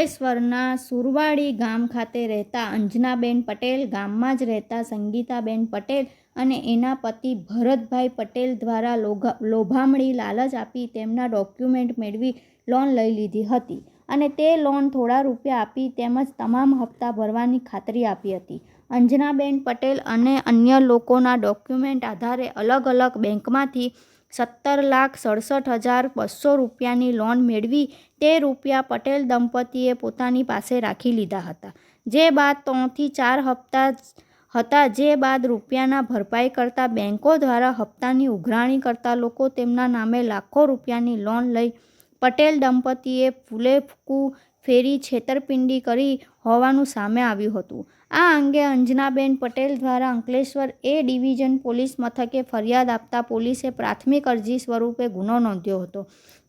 અંકલેશ્વરના સુરવાડી ગામ ખાતે રહેતા અંજનાબેન પટેલ ગામમાં જ રહેતા સંગીતાબેન પટેલ અને એના પતિ ભરતભાઈ પટેલ દ્વારા લોભામણી લાલચ આપી તેમના ડોક્યુમેન્ટ મેળવી લોન લઈ લીધી હતી અને તે લોન થોડા રૂપિયા આપી તેમજ તમામ હપ્તા ભરવાની ખાતરી આપી હતી. અંજનાબેન પટેલ અને અન્ય લોકોના ડોક્યુમેન્ટ આધારે અલગ અલગ બેંકમાંથી સત્તર લાખ સડસઠ હજાર બસો રૂપિયાની લોન મેળવી તે રૂપિયા પટેલ દંપતીએ પોતાની પાસે રાખી લીધા હતા. જે બાદ ત્રણથી ચાર હપ્તા હતા. જે બાદ રૂપિયાના ભરપાઈ કરતા બેંકો દ્વારા હપ્તાની ઉઘરાણી કરતા લોકો તેમના નામે લાખો રૂપિયાની લોન લઈ પટેલ દંપતીએ ફૂલે ફૂકું ફેરી છેતરપિંડી કરી હોવાનું સામે આવ્યું હતું. આ અંગે અંજનાબેન પટેલ દ્વારા અંકલેશ્વર એ ડિવિઝન પોલીસ મથકે ફરિયાદ આપતા પોલીસે પ્રાથમિક અરજી સ્વરૂપે ગુનો નોંધ્યો હતો.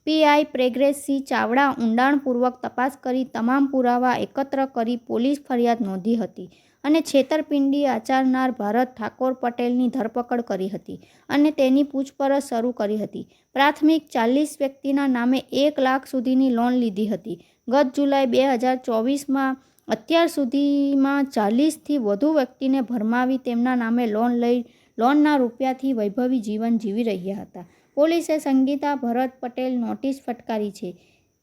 પીઆઈ પ્રેગ્રેસ સિંહ ચાવડા ઊંડાણપૂર્વક તપાસ કરી તમામ પુરાવા એકત્ર કરી પોલીસ ફરિયાદ નોંધી હતી. અને છેતરપિંડી આચરનાર ભારત ઠાકોર પટેલની ધરપકડ કરી હતી અને તેની પૂછપરછ શરૂ કરી હતી. પ્રાથમિક ચાલીસ વ્યક્તિના નામે એક લાખ સુધીની લોન લીધી હતી. ગત જુલાઈ બે હજાર ચોવીસમાં અત્યાર સુધીમાં ચાલીસથી વધુ વ્યક્તિને ભરમાવી તેમના નામે લોન લઈ લોનના રૂપિયાથી વૈભવી જીવન જીવી રહ્યા હતા. પોલીસે સંગીતા ભરત પટેલ નોટિસ ફટકારી છે.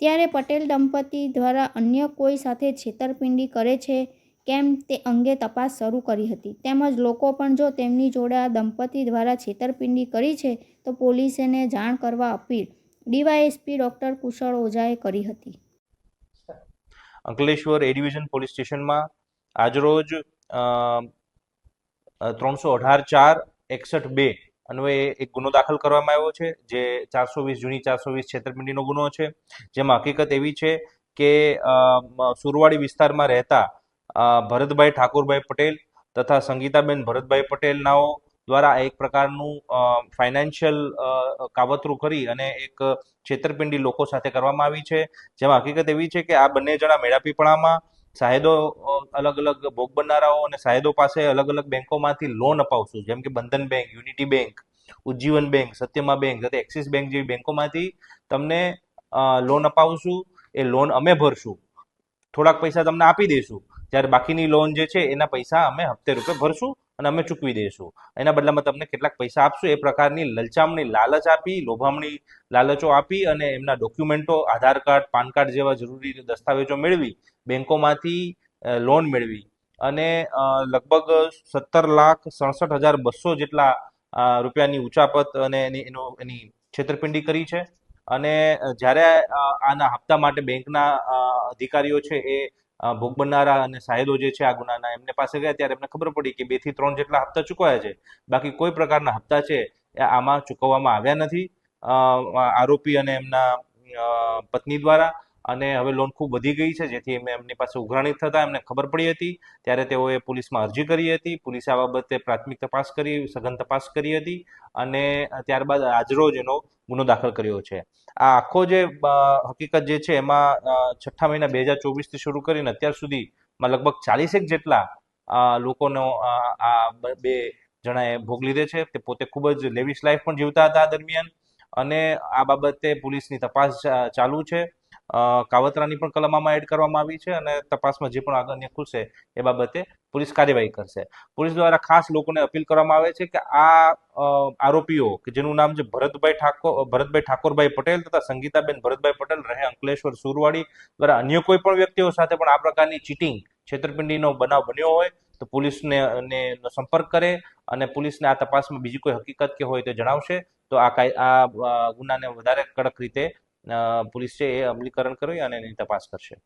ત્યારે પટેલ દંપતી દ્વારા અન્ય કોઈ સાથે છેતરપિંડી કરે છે કેમ તે અંગે તપાસ શરૂ કરી હતી. તેમજ લોકો પણ જો તેમની જોડે આ દંપતી દ્વારા છેતરપિંડી કરી છે, તો પોલીસને જાણ કરવા અપીલ ડીવાયએસપી ડૉક્ટર કુશળ ઓઝાએ કરી હતી. અંકલેશ્વર એ ડિવિઝન પોલીસ સ્ટેશનમાં આજરોજ ત્રણસો અઢાર ચાર એકસઠ બે અન્વયે એક ગુનો દાખલ કરવામાં આવ્યો છે, જે ચારસો વીસ, જૂની ચારસો વીસ છેતરપિંડીનો ગુનો છે. જેમાં હકીકત એવી છે કે સુરવાડી વિસ્તારમાં રહેતા ભરતભાઈ ઠાકોરભાઈ પટેલ તથા સંગીતાબેન ભરતભાઈ પટેલનાઓ દ્વારા એક પ્રકારનું ફાઇનાન્શિયલ કાવતરું કરી અને એક છેતરપિંડી લોકો સાથે કરવામાં આવી છે. જેમાં હકીકત એવી છે કે આ બંને જણા મેળાપીપળામાં સાહેદો અલગ અલગ ભોગ બનનારાઓ અને સાહેદો પાસે અલગ અલગ બેંકોમાંથી લોન અપાવશું. જેમ કે Bandhan bank, unity bank, Ujjivan bank, સત્યમા bank તથા એક્સિસ બેંક જેવી બેંકોમાંથી તમને લોન અપાવશું. એ લોન અમે ભરશું. થોડાક પૈસા તમને આપી દઈશું. જ્યારે બાકીની લોન જે છે, એના પૈસા અમે હપ્તે રૂપે ભરશું અને અમે ચૂકવી દઈશું. એના બદલામાં તમને કેટલાક પૈસા આપશું. એ પ્રકારની લલચામણી, લાલચ આપી, લોભામણી લાલચો આપી અને એમના ડોક્યુમેન્ટો, આધાર કાર્ડ, પાન કાર્ડ જેવા જરૂરી દસ્તાવેજો મેળવી, બેંકોમાંથી લોન મેળવી અને લગભગ સત્તર લાખ સડસઠ હજાર બસો જેટલા રૂપિયાની ઉચાપત અને એની, એનો, એની છેતરપિંડી કરી છે. અને જ્યારે આના હપ્તા માટે બેંકના અધિકારીઓ છે, એ ભોગ બનનારા અને સાહેદો જે છે આ ગુનાના, એમને પાસે ગયા ત્યારે એમને ખબર પડી કે બેથી ત્રણ જેટલા હપ્તા ચૂકવાયા છે. બાકી કોઈ પ્રકારના હપ્તા છે એ આમાં ચૂકવવામાં આવ્યા નથી. આરોપી અને એમના પત્ની દ્વારા અને હવે લોન ખૂબ વધી ગઈ છે, જેથી એમ એમની પાસે ઉઘરાણી થતા એમને ખબર પડી હતી. ત્યારે તેઓએ પોલીસમાં અરજી કરી હતી. પોલીસે આ બાબતે પ્રાથમિક તપાસ કરી, સઘન તપાસ કરી હતી અને ત્યારબાદ આજરોજ એનો ગુનો દાખલ કર્યો છે. આ આખો જે હકીકત જે છે, એમાં છઠ્ઠા મહિના બે હજાર ચોવીસથી શરૂ કરીને અત્યાર સુધીમાં લગભગ ચાલીસેક જેટલા લોકોનો આ બે જણાએ ભોગ લીધે છે. તે પોતે ખૂબ જ લેવિશ લાઈફ પણ જીવતા હતા દરમિયાન. અને આ બાબતે પોલીસની તપાસ ચાલુ છે. કાવતરાની પણ કલમ આમાં એડ કરવામાં આવી છે અને તપાસમાં જે પણ આગળ ખુલશે એ બાબતે પોલીસ કાર્યવાહી કરશે. પોલીસ દ્વારા ખાસ લોકોને અપીલ કરવામાં આવે છે કે આ આરોપીઓ કે જેનું નામ છે ભરતભાઈ ઠાકોર ભરતભાઈ ઠાકોરભાઈ પટેલ તથા સંગીતાબેન ભરતભાઈ પટેલ, રહે અંકલેશ્વર સુરવાડી દ્વારા અન્ય કોઈ પણ વ્યક્તિઓ સાથે પણ આ પ્રકારની ચીટિંગ છેતરપિંડીનો બનાવ બન્યો હોય તો પોલીસને સંપર્ક કરે અને પોલીસને આ તપાસમાં બીજી કોઈ હકીકત કે હોય તો જણાવશે. તો આ આ ગુનાને વધારે કડક રીતે પોલીસ છે એ અમલીકરણ કરી અને એની તપાસ કરશે.